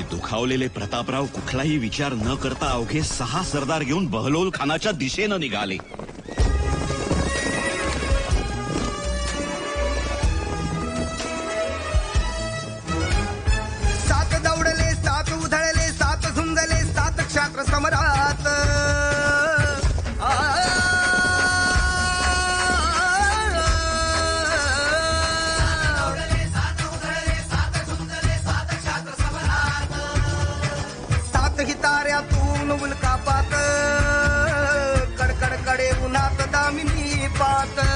दुखावलेले प्रतापराव कुठलाही विचार न करता अवघे सहा सरदार घेऊन बहलोल खानाच्या दिशेनं निघाले. father